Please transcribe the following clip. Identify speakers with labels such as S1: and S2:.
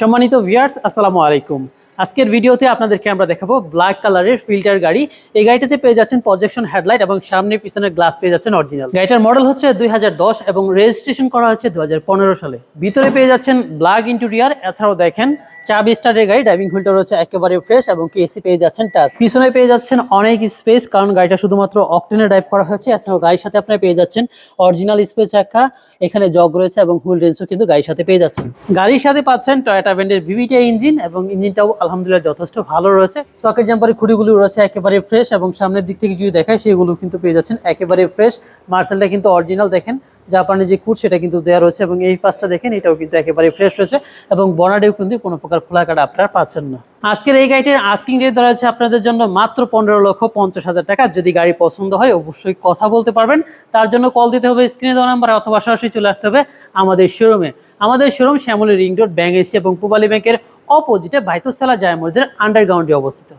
S1: সম্মানিত ভিয়ার্স আসসালামু আলাইকুম। আজকের ভিডিওতে আপনাদেরকে আমরা দেখাবো ব্ল্যাক কালারের ফিল্টার গাড়ি। এই গাড়িটাতে পেয়ে যাচ্ছেন প্রজেকশন হেডলাইট এবং সামনে পিছনের গ্লাস পেয়ে যাচ্ছেন অরিজিনাল গাড়িটার মডেল হচ্ছে দুই হাজার দশ এবং রেজিস্ট্রেশন করা হচ্ছে দুই হাজার পনেরো সালে। ভিতরে পেয়ে যাচ্ছেন ব্ল্যাক ইন্টেরিয়ার এছাড়াও দেখেন চাবি স্টারের গাড়ি ড্রাইভিং হুইলটা রয়েছে একেবারে ফ্রেশ এবং এসি পেয়ে যাচ্ছেন টাচ পিছনে পেয়ে যাচ্ছেন অনেক স্পেস কারণ গাড়িটা শুধুমাত্র অকটেনে ড্রাইভ করা হয়েছে। এছাড়াও গাড়ির সাথে আপনারা পেয়ে যাচ্ছেন অরিজিনাল স্পেস চাকা, এখানে জগ রয়েছে এবং হুইল রেঞ্জও কিন্তু গাড়ির সাথে পেয়ে যাচ্ছেন। গাড়ির সাথে পাচ্ছেন টয়োটা ব্র্যান্ডের ভিভিটি ইঞ্জিন এবং ইঞ্জিনটাও আলহামদুলিল্লাহ যথেষ্ট ভালো রয়েছে। সকেট জাম্পারের খুঁটিগুলো রয়েছে একেবারে ফ্রেশ এবং সামনের দিক থেকে যদি দেখায় সেগুলো কিন্তু পেয়ে যাচ্ছেন একেবারে ফ্রেশ মার্সেলটা কিন্তু অরিজিনাল দেখেন। জাপানের যে কুট সেটা কিন্তু দেওয়া রয়েছে এবং এই পাশটা দেখেন, এটাও কিন্তু একেবারে ফ্রেশ রয়েছে এবং বনাডেও কিন্তু কোনো প্রকার খোলা কাটা আপনারা পাচ্ছেন না। আজকের এই গাড়িটির আস্কিং রেট ধরা হচ্ছে আপনাদের জন্য মাত্র পনেরো লক্ষ পঞ্চাশ হাজার টাকা। যদি গাড়ি পছন্দ হয়, অবশ্যই কথা বলতে পারবেন। তার জন্য কল দিতে হবে স্ক্রিনে দেওয়া নাম্বার অথবা সরাসরি চলে আসতে হবে আমাদের শোরুমে আমাদের showroom Shyamoli ring road bank AC এবং পূবালী ব্যাংকের অপোজিটে বাইতুসালা জায়মুরদের আন্ডারগ্রাউন্ডে অবস্থিত।